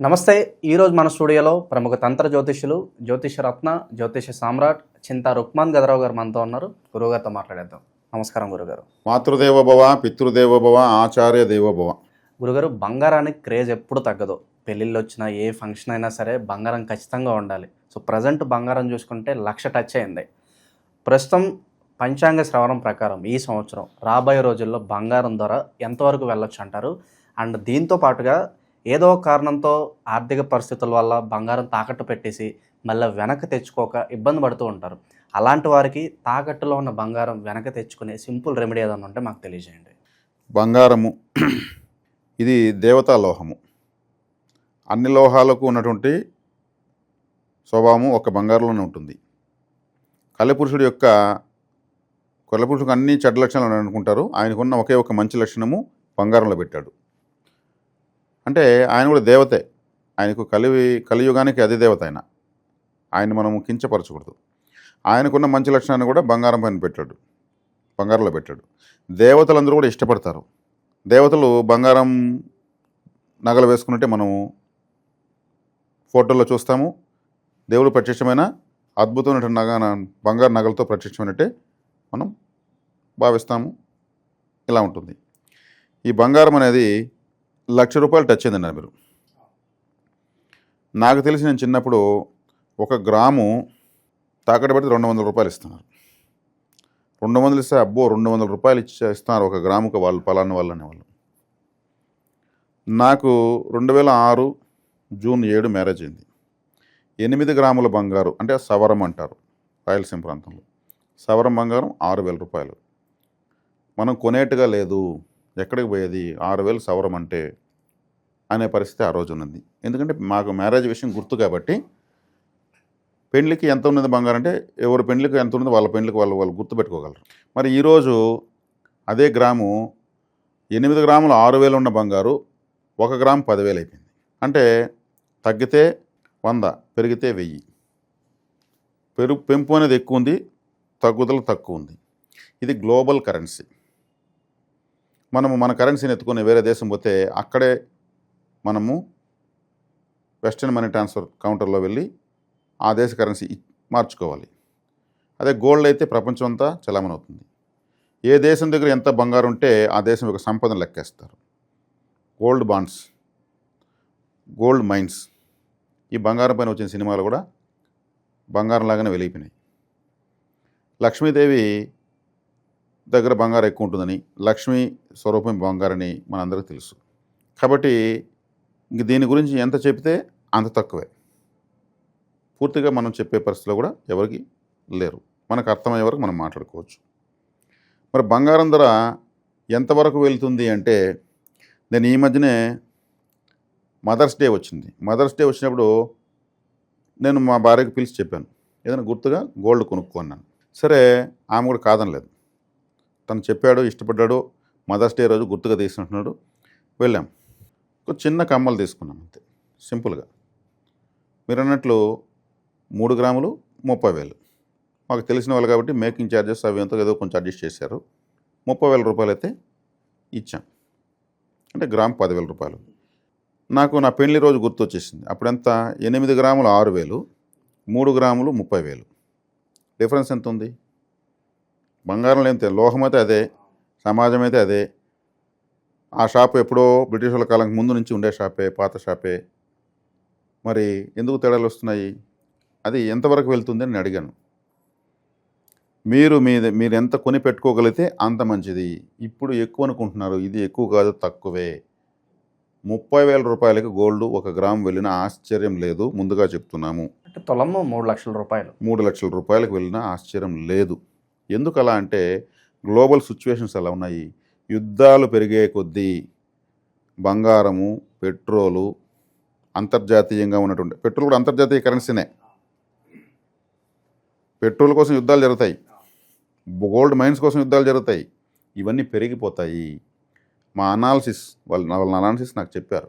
నమస్తే ఈరోజు మన స్టూడియోలో ప్రముఖ తంత్ర జ్యోతిష్యులు జ్యోతిష రత్న జ్యోతిష సామ్రాట్ చింత రుక్మాన్ గదరావు గారు మనతో ఉన్నారు. గురువుగారితో మాట్లాడేద్దాం. నమస్కారం గురుగారు. మాతృదేవ భవ పితృదేవ భవ ఆచార్య దేవ భవ గురుగారు బంగారానికి క్రేజ్ ఎప్పుడు తగ్గదు. పెళ్ళిళ్ళు వచ్చినా ఏ ఫంక్షన్ అయినా సరే బంగారం ఖచ్చితంగా ఉండాలి. సో ప్రజెంట్ బంగారం చూసుకుంటే లక్ష టచ్ అయింది. ప్రస్తుతం పంచాంగ శ్రవణం ప్రకారం ఈ సంవత్సరం రాబోయే రోజుల్లో బంగారం ధర ఎంతవరకు వెళ్ళొచ్చు అంటారు? అండ్ దీంతో పాటుగా ఏదో కారణంతో ఆర్థిక పరిస్థితుల వల్ల బంగారం తాకట్టు పెట్టేసి మళ్ళీ వెనక్కి తెచ్చుకోక ఇబ్బంది పడుతూ ఉంటారు. అలాంటి వారికి తాకట్టులో ఉన్న బంగారం వెనక తెచ్చుకునే సింపుల్ రెమెడీ ఏదైనా ఉంటే మాకు తెలియజేయండి. బంగారము ఇది దేవతా లోహము. అన్ని లోహాలకు ఉన్నటువంటి స్వభావము ఒక బంగారంలోనే ఉంటుంది. కలపురుషుడు యొక్క కలపురుషుడికి అన్ని చెడ్డ లక్షణాలు అనుకుంటారు ఆయనకున్న ఒకే ఒక మంచి లక్షణము బంగారంలో పెట్టాడు. అంటే ఆయన కూడా దేవతే. ఆయనకు కలివి కలియుగానికి అదే దేవత ఆయన. ఆయన మనము కించపరచకూడదు. ఆయనకున్న మంచి లక్షణాన్ని కూడా బంగారం పైన పెట్టాడు. బంగారంలో పెట్టాడు. దేవతలందరూ కూడా ఇష్టపడతారు. దేవతలు బంగారం నగలు వేసుకున్నట్టే మనము ఫోటోల్లో చూస్తాము. దేవుడు ప్రత్యక్షమైన అద్భుతమైన నగ బంగారు నగలతో ప్రత్యక్షమైనట్టే మనం భావిస్తాము. ఇలా ఉంటుంది. ఈ బంగారం అనేది లక్ష రూపాయలు టచ్ అయిందన్నారు మీరు. నాకు తెలిసి నేను చిన్నప్పుడు ఒక గ్రాము తాకట్టు పెడితే రెండు వందల రూపాయలు ఇస్తున్నారు. రెండు వందలు ఇస్తే అబ్బో రెండు వందల రూపాయలు ఇచ్చే ఇస్తున్నారు ఒక గ్రాముకు వాళ్ళు పలానా వాళ్ళు అనేవాళ్ళు. నాకు రెండు వేల ఆరు జూన్ ఏడు మ్యారేజ్ అయింది. ఎనిమిది గ్రాముల బంగారు అంటే సవరం అంటారు రాయలసీమ ప్రాంతంలో. సవరం బంగారం ఆరు వేల రూపాయలు. మనం కొనేట్టుగా లేదు. ఎక్కడికి పోయేది? ఆరు వేలు సవరం అంటే అనే పరిస్థితి ఆ రోజు ఉన్నది ఎందుకంటే మాకు మ్యారేజ్ విషయం గుర్తు కాబట్టి పెళ్ళికి ఎంత ఉన్నది బంగారం అంటే ఎవరి పెళ్ళికి ఎంత ఉన్నది వాళ్ళ పెళ్ళికి వాళ్ళు వాళ్ళు గుర్తుపెట్టుకోగలరు మరి ఈరోజు అదే గ్రాము ఎనిమిది గ్రాములు ఆరు వేలు ఉన్న బంగారు ఒక గ్రాము పదివేలు అయిపోయింది. అంటే తగ్గితే వంద పెరిగితే వెయ్యి. పెరుగు పెంపు అనేది ఎక్కువ ఉంది తగ్గుదల తక్కువ ఉంది. ఇది గ్లోబల్ కరెన్సీ. మనము మన కరెన్సీని ఎత్తుకొని వేరే దేశం పోతే అక్కడే మనము వెస్టర్న్ మనీ ట్రాన్స్ఫర్ కౌంటర్లో వెళ్ళి ఆ దేశ కరెన్సీ మార్చుకోవాలి. అదే గోల్డ్ అయితే ప్రపంచం అంతా చలామణి అవుతుంది ఏ దేశం దగ్గర ఎంత బంగారం ఉంటే ఆ దేశం యొక్క సంపదను లెక్కేస్తారు. గోల్డ్ బాండ్స్ గోల్డ్ మైన్స్ ఈ బంగారం పైన వచ్చిన సినిమాలు కూడా బంగారం లాగానే వెలిగిపోయినాయి. లక్ష్మీదేవి దగ్గర బంగారం ఎక్కువ ఉంటుందని లక్ష్మీ స్వరూపం బంగారని మనందరికీ తెలుసు. కాబట్టి ఇంక దీని గురించి ఎంత చెప్తే అంత తక్కువే. పూర్తిగా మనం చెప్పే పరిస్థితిలో కూడా ఎవరికి లేరు. మనకు అర్థమయ్యే వరకు మనం మాట్లాడుకోవచ్చు. మరి బంగారం ధర ఎంతవరకు వెళ్తుంది అంటే నేను ఈ మధ్యనే మదర్స్ డే వచ్చింది. మదర్స్ డే వచ్చినప్పుడు నేను మా భార్యకు పిలిచి చెప్పాను. ఏదైనా గుర్తుగా గోల్డ్ కొనుక్కో అన్నాను. సరే ఆమె కూడా కాదనలేదు. తను చెప్పాడు ఇష్టపడ్డాడు మదర్స్ డే రోజు గుర్తుగా తీసుకుంటున్నాడు వెళ్ళాం. ఒక చిన్న కమ్మలు తీసుకున్నాం అంతే. సింపుల్గా. మీరు అన్నట్లు మూడు గ్రాములు ముప్పై వేలు. మాకు తెలిసిన వాళ్ళు కాబట్టి మేకింగ్ ఛార్జెస్ అవి ఎంతో ఏదో కొంచెం అడ్జస్ట్ చేశారు. ముప్పై వేల రూపాయలు అయితే ఇచ్చాం. అంటే గ్రామ్ పదివేల రూపాయలు. నాకు నా పెళ్ళి రోజు గుర్తు వచ్చేసింది అప్పుడెంత? ఎనిమిది గ్రాములు ఆరు వేలు మూడు గ్రాములు ముప్పై వేలు. డిఫరెన్స్ ఎంత ఉంది బంగారం లేని లోహం అయితే అదే సమాజం అయితే అదే. ఆ షాప్ ఎప్పుడో బ్రిటిష్ వాళ్ళ కాలం ముందు నుంచి ఉండే షాపే పాత షాపే. మరి ఎందుకు తేడాలు వస్తున్నాయి? అది ఎంతవరకు వెళ్తుంది అని అడిగాను. మీరు మీ మీరు ఎంత కొని పెట్టుకోగలిగితే అంత మంచిది. ఇప్పుడు ఎక్కువ అనుకుంటున్నారు ఇది ఎక్కువ కాదు తక్కువే. ముప్పై వేల రూపాయలకి గోల్డ్ ఒక గ్రామ్ వెళ్ళిన ఆశ్చర్యం లేదు ముందుగా చెప్తున్నాము. అంటే తులము మూడు లక్షల రూపాయలు. మూడు లక్షల రూపాయలకు వెళ్ళిన ఆశ్చర్యం లేదు. ఎందుకు అలా అంటే గ్లోబల్ సిచ్యువేషన్స్ అలా ఉన్నాయి? యుద్ధాలు పెరిగే కొద్దీ బంగారము పెట్రోలు అంతర్జాతీయంగా ఉన్నటువంటి పెట్రోల్ కూడా అంతర్జాతీయ కరెన్సీనే. పెట్రోల్ కోసం యుద్ధాలు జరుగుతాయి. గోల్డ్ మైన్స్ కోసం యుద్ధాలు జరుగుతాయి. ఇవన్నీ పెరిగిపోతాయి. మా అనాలిసిస్ వాళ్ళ వాళ్ళ అనాలిసిస్ నాకు చెప్పారు.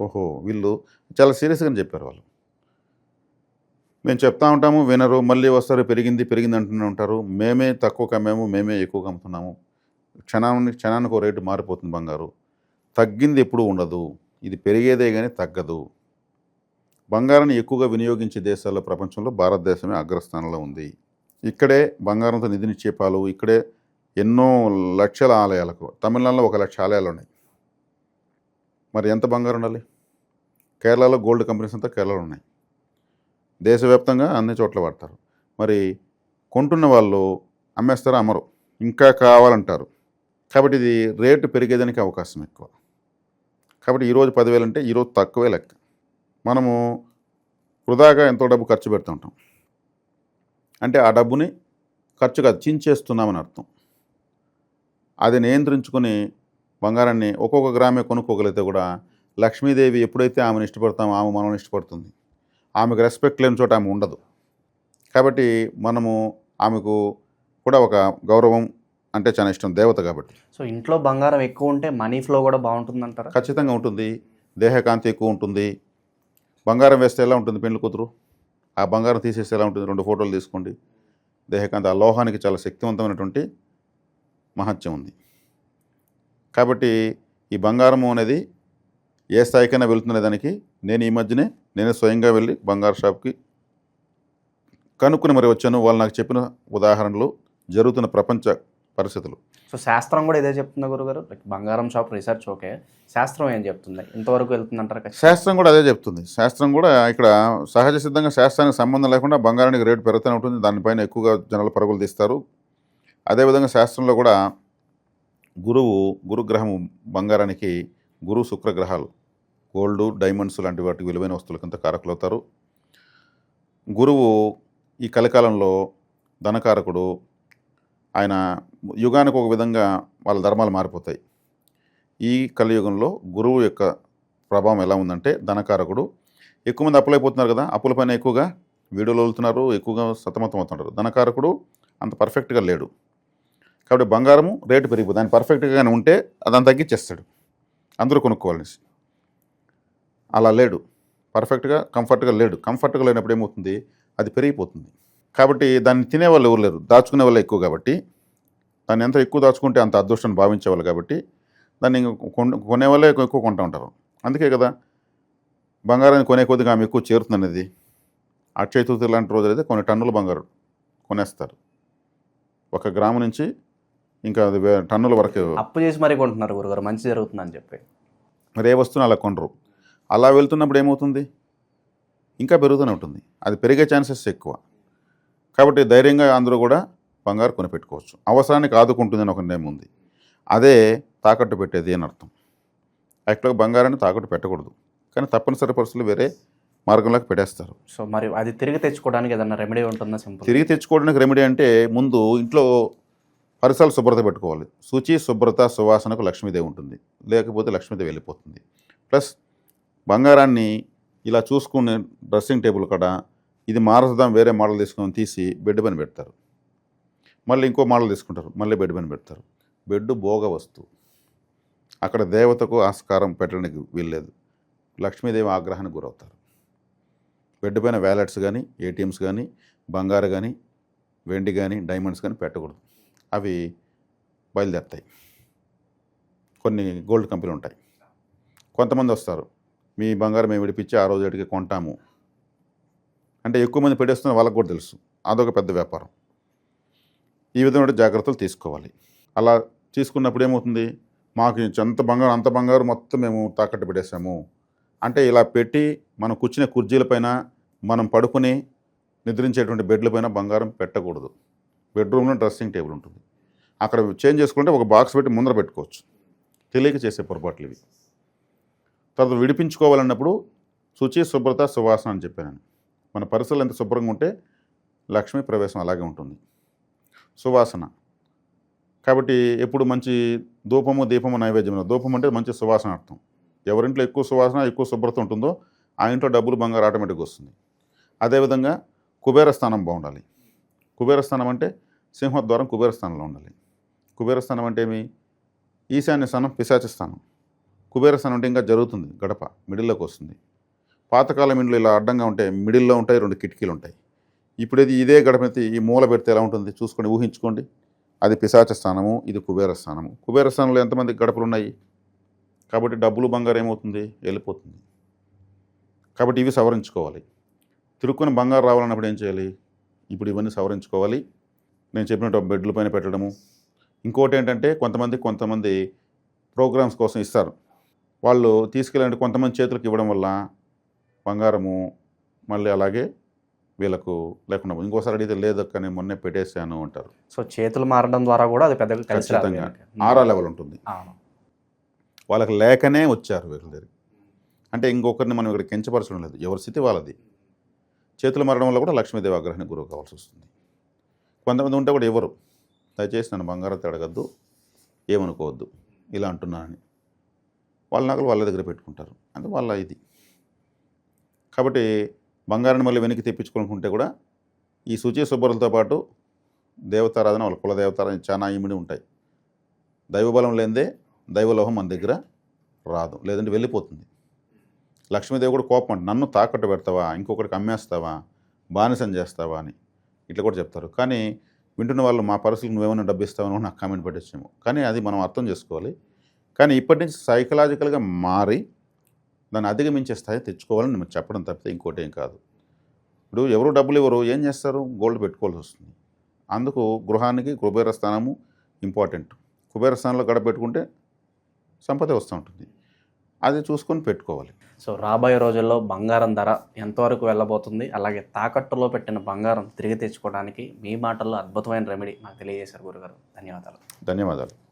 ఓహో వీళ్ళు చాలా సీరియస్గానే చెప్పారు వాళ్ళు. మేము చెప్తా ఉంటాము వినరు మళ్ళీ వస్తారు పెరిగింది పెరిగింది అంటూనే ఉంటారు. మేమే తక్కువ కమ్మాము మేమే ఎక్కువ అమ్ముతున్నాము క్షణాన్ని క్షణానికి ఒక రేటు మారిపోతుంది బంగారు. తగ్గింది ఎప్పుడూ ఉండదు. ఇది పెరిగేదే కానీ తగ్గదు. బంగారాన్ని ఎక్కువగా వినియోగించే దేశాల్లో ప్రపంచంలో భారతదేశమే అగ్రస్థానంలో ఉంది. ఇక్కడే బంగారంతో నిధి నిక్షేపాలు ఇక్కడే ఎన్నో లక్షల ఆలయాలకు తమిళనాడులో ఒక లక్ష ఆలయాలు ఉన్నాయి. మరి ఎంత బంగారం ఉండాలి? కేరళలో గోల్డ్ కంపెనీస్ అంతా కేరళలో ఉన్నాయి. దేశవ్యాప్తంగా అన్ని చోట్ల వాడతారు. మరి కొంటున్న వాళ్ళు అమ్మేస్తారా? అమ్మరు. ఇంకా కావాలంటారు. కాబట్టి ఇది రేటు పెరిగేదానికి అవకాశం ఎక్కువ. కాబట్టి ఈరోజు పదివేలు అంటే ఈరోజు తక్కువే లెక్క. మనము వృధాగా ఎంతో డబ్బు ఖర్చు పెడుతుంటాం అంటే ఆ డబ్బుని ఖర్చు కాదు చించేస్తున్నామని అర్థం. అది నియంత్రించుకుని బంగారాన్ని ఒక్కొక్క గ్రామే కొనుక్కోగలిగితే కూడా లక్ష్మీదేవి ఎప్పుడైతే ఆమెను ఇష్టపడతామో ఆమె మనల్ని ఇష్టపడుతుంది. ఆమెకు రెస్పెక్ట్ లేని చోట ఆమె ఉండదు. కాబట్టి మనము ఆమెకు కూడా ఒక గౌరవం అంటే చాలా ఇష్టం దేవత కాబట్టి. సో ఇంట్లో బంగారం ఎక్కువ ఉంటే మనీ ఫ్లో కూడా బాగుంటుందంటారా? ఖచ్చితంగా ఉంటుంది. దేహకాంతి ఎక్కువ ఉంటుంది. బంగారం వేస్తే ఎలా ఉంటుంది పెండ్లి కూతురు? ఆ బంగారం తీసేస్తే ఎలా ఉంటుంది? రెండు ఫోటోలు తీసుకోండి. దేహకాంతి ఆ లోహానికి చాలా శక్తివంతమైనటువంటి మహత్యం ఉంది. కాబట్టి ఈ బంగారము అనేది ఏ స్థాయికైనా వెళ్తున్న దానికి నేను ఈ మధ్యనే నేనే స్వయంగా వెళ్ళి బంగారు షాప్కి కనుక్కుని మరి వచ్చాను. వాళ్ళు నాకు చెప్పిన ఉదాహరణలు జరుగుతున్న ప్రపంచ పరిస్థితులు. సో శాస్త్రం కూడా ఇదే చెప్తుందా గురుగారు? బంగారం షాప్ రీసెర్చ్ ఓకే. శాస్త్రం ఏం చెప్తుంది? ఇంతవరకు వెళ్తుందంటారా? శాస్త్రం కూడా అదే చెప్తుంది. శాస్త్రం కూడా ఇక్కడ సహజ సిద్ధంగా శాస్త్రానికి సంబంధం లేకుండా బంగారానికి రేటు పెరుగుతూనే ఉంటుంది. దానిపైన ఎక్కువగా జనాలు పరుగులు తీస్తారు. అదేవిధంగా శాస్త్రంలో కూడా గురువు గురుగ్రహము బంగారానికి గురు శుక్ర గ్రహాలు. గోల్డ్ డైమండ్స్ లాంటి వాటికి విలువైన వస్తువులకంతా కారకులు అవుతారు గురువు ఈ కలికాలంలో ధనకారకుడు ఆయన యుగానికి ఒక విధంగా వాళ్ళ ధర్మాలు మారిపోతాయి. ఈ కలియుగంలో గురువు యొక్క ప్రభావం ఎలా ఉందంటే ధనకారకుడు ఎక్కువ మంది అప్పులైపోతున్నారు కదా అప్పుల పైన ఎక్కువగా వీడియోలు వెళ్తున్నారు ఎక్కువగా సతమతం అవుతుంటారు ధనకారకుడు అంత పర్ఫెక్ట్గా లేడు. కాబట్టి బంగారము రేటు పెరిగిపోతుంది. ఆయన పర్ఫెక్ట్గానే ఉంటే అదని తగ్గించేస్తాడు. అందరూ కొనుక్కోవాలనేసి అలా లేడు. పర్ఫెక్ట్గా కంఫర్ట్గా లేడు. కంఫర్ట్గా లేనప్పుడు ఏమవుతుంది? అది పెరిగిపోతుంది. కాబట్టి దాన్ని తినేవాళ్ళు ఎవరు లేరు. దాచుకునే వాళ్ళు ఎక్కువ కాబట్టి. దాన్ని ఎంత ఎక్కువ దాచుకుంటే అంత అదృష్టం భావించేవాళ్ళు కాబట్టి దాన్ని ఇంక కొన్- కొనేవాళ్ళే ఎక్కువ కొంటూ ఉంటారు. అందుకే కదా బంగారాన్ని కొనే కొద్దిగా ఆమె ఎక్కువ చేరుతుంది అనేది అక్షయ తృతీయ లాంటి రోజులు అయితే కొన్ని టన్నుల బంగారం కొనేస్తారు. ఒక గ్రాము నుంచి ఇంకా అది టన్నుల వరకు అప్పు చేసి మరీ కొంటున్నారు గురుగారు. మంచి జరుగుతుందని చెప్పి. మరి ఏ వస్తువుని అలా కొనరు. అలా వెళ్తున్నప్పుడు ఏమవుతుంది? ఇంకా పెరుగుతూనే ఉంటుంది. అది పెరిగే ఛాన్సెస్ ఎక్కువ. కాబట్టి ధైర్యంగా అందరూ కూడా బంగారు కొనిపెట్టుకోవచ్చు. అవసరానికి ఆదుకుంటుందని ఒక నేమ్ ఉంది. అదే తాకట్టు పెట్టేది అని అర్థం. యాక్చువల్గా బంగారాన్ని తాకట్టు పెట్టకూడదు. కానీ తప్పనిసరి పరిస్థితులు వేరే మార్గంలోకి పెట్టేస్తారు సో మరి అది తిరిగి తెచ్చుకోవడానికి ఏదన్నా రెమెడీ ఉంటుందా సింపుల్ తిరిగి తెచ్చుకోవడానికి రెమెడీ అంటే ముందు ఇంట్లో పరిసరాలు శుభ్రత పెట్టుకోవాలి. శుచి శుభ్రత సువాసనకు లక్ష్మీదేవి ఉంటుంది. లేకపోతే లక్ష్మీదేవి వెళ్ళిపోతుంది. ప్లస్ బంగారాన్ని ఇలా చూసుకునే డ్రెస్సింగ్ టేబుల్ కాడ ఇది మారుద్దాం వేరే మోడల్ తీసుకొని తీసి బెడ్ పైన పెడతారు. మళ్ళీ ఇంకో మోడల్ తీసుకుంటారు మళ్ళీ బెడ్ పైన పెడతారు. బెడ్ భోగ వస్తువు. అక్కడ దేవతకు ఆస్కారం పెట్టడానికి వీల్లేదు. లక్ష్మీదేవి ఆగ్రహానికి గురవుతారు. బెడ్ పైన వ్యాలెట్స్ కానీ ఏటీఎమ్స్ కానీ బంగారు కానీ వెండి కానీ డైమండ్స్ కానీ పెట్టకూడదు. అవి బయలుదేరుతాయి. కొన్ని గోల్డ్ కంపెనీలు ఉంటాయి. కొంతమంది వస్తారు. మీ బంగారం మేము విడిపించి ఆ రోజు అడిగి కొంటాము. అంటే ఎక్కువ మంది పెట్టేస్తున్న వాళ్ళకి కూడా తెలుసు. అదొక పెద్ద వ్యాపారం. ఈ విధమైన జాగ్రత్తలు తీసుకోవాలి. అలా తీసుకున్నప్పుడు ఏమవుతుంది? మాకు ఎంత బంగారం అంత బంగారం మొత్తం మేము తాకట్టు పెట్టేశాము. అంటే ఇలా పెట్టి మనం కూర్చునే కుర్జీలపైన మనం పడుకుని నిద్రించేటువంటి బెడ్లపైన బంగారం పెట్టకూడదు. బెడ్రూమ్లో డ్రెస్సింగ్ టేబుల్ ఉంటుంది. అక్కడ చేంజ్ చేసుకుంటే ఒక బాక్స్ పెట్టి ముందర పెట్టుకోవచ్చు. తెలియక చేసే పొరపాట్లు ఇవి. తర్వాత విడిపించుకోవాలన్నప్పుడు శుచి శుభ్రత సువాసన అని చెప్పాను. మన పరిసరాలు ఎంత శుభ్రంగా ఉంటే లక్ష్మీ ప్రవేశం అలాగే ఉంటుంది. సువాసన. కాబట్టి ఎప్పుడు మంచి ధూపము దీపము నైవేద్యం ధూపం అంటే మంచి సువాసన అర్థం. ఎవరింట్లో ఎక్కువ సువాసన ఎక్కువ శుభ్రత ఉంటుందో ఆ ఇంట్లో డబ్బులు బంగారు ఆటోమేటిక్గా వస్తుంది. అదేవిధంగా కుబేర స్థానం బాగుండాలి. కుబేర స్థానం అంటే సింహద్వారం కుబేర స్థానంలో ఉండాలి. కుబేర స్థానం అంటే ఏమి? ఈశాన్య స్థానం పిశాచ స్థానం. కుబేర స్థానం అంటే ఇంకా జరుగుతుంది గడప మిడిల్లోకి వస్తుంది. పాతకాలం ఇండ్లు ఇలా అడ్డంగా ఉంటే మిడిల్లో ఉంటాయి రెండు కిటికీలు ఉంటాయి. ఇప్పుడు ఇది ఇదే గడప ఈ మూల పెడితే ఎలా ఉంటుంది చూసుకోండి ఊహించుకోండి. అది పిశాచ స్థానము ఇది కుబేర స్థానము. కుబేర స్థానంలో ఎంతమంది గడపలు ఉన్నాయి కాబట్టి డబ్బులు బంగారం ఏమవుతుంది? వెళ్ళిపోతుంది. కాబట్టి ఇవి సవరించుకోవాలి. తిరుక్కుని బంగారు రావాలన్నప్పుడు ఏం చేయాలి? ఇప్పుడు ఇవన్నీ సవరించుకోవాలి. నేను చెప్పినట్టు బెడ్ల పైన పెట్టడము. ఇంకోటి ఏంటంటే కొంతమంది కొంతమంది ప్రోగ్రామ్స్ కోసం ఇస్తారు. వాళ్ళు తీసుకెళ్ళంటే కొంతమంది చేతులకు ఇవ్వడం వల్ల బంగారము మళ్ళీ అలాగే వీళ్ళకు లేకుండా. ఇంకోసారి అడిగితే లేదు అక్క నేను మొన్నే పెట్టేశాను అంటారు. సో చేతులు మారడం ద్వారా కూడా అది పెద్దగా ఖచ్చితంగా. ఆరా లెవెల్ ఉంటుంది. వాళ్ళకి లేకనే వచ్చారు వీళ్ళ దగ్గర అంటే ఇంకొకరిని మనం ఇక్కడ కించపరచడం లేదు. ఎవరి స్థితి వాళ్ళది. చేతులు మారడం వల్ల కూడా లక్ష్మీదేవి ఆగ్రహానికి గురవు కావాల్సి వస్తుంది. కొంతమంది ఉంటే కూడా ఎవరు? దయచేసి నన్ను బంగారం తడగద్దు ఏమనుకోవద్దు. ఇలా అంటున్నానని. వాళ్ళ నగలు వాళ్ళ దగ్గర పెట్టుకుంటారు. అంటే వాళ్ళ ఇది. కాబట్టి బంగారం మళ్ళీ వెనక్కి తెప్పించుకోనుకుంటే కూడా ఈ శుచి శుభ్రలతో పాటు దేవతారాధన వాళ్ళ కుల దేవతారాధన చాలా ఇమిడి ఉంటాయి. దైవబలం లేనిదే దైవలోహం మన దగ్గర రాదు. లేదంటే వెళ్ళిపోతుంది. లక్ష్మీదేవి కూడా కోపం అంటే నన్ను తాకట్టు పెడతావా? ఇంకొకటికి అమ్మేస్తావా? బానిసం చేస్తావా? అని. ఇట్లా కూడా చెప్తారు. కానీ వింటున్న వాళ్ళు మా పరిస్థితులు నువ్వేమైనా డబ్బు నాకు కామెంట్ పెట్టచ్చేమో. కానీ అది మనం అర్థం చేసుకోవాలి. కానీ ఇప్పటి నుంచి సైకలాజికల్గా మారి దాన్ని అధిగమించే స్థాయి తెచ్చుకోవాలని నేను చెప్పడం తప్పితే ఇంకోటి ఏం కాదు. ఇప్పుడు ఎవరు డబ్బులు ఎవరు ఏం చేస్తారు? గోల్డ్ పెట్టుకోవాల్సి వస్తుంది. అందుకు గృహానికి కుబేర స్థానము ఇంపార్టెంట్. కుబేర స్థానంలో గడప పెట్టుకుంటే సంపద వస్తూ ఉంటుంది. అది చూసుకొని పెట్టుకోవాలి. సో రాబోయే రోజుల్లో బంగారం ధర ఎంతవరకు వెళ్ళబోతుంది? అలాగే తాకట్టులో పెట్టిన బంగారం తిరిగి తెచ్చుకోవడానికి మీ మాటల్లో అద్భుతమైన రెమెడీ మాకు తెలియజేశారు గురుగారు. ధన్యవాదాలు. ధన్యవాదాలు.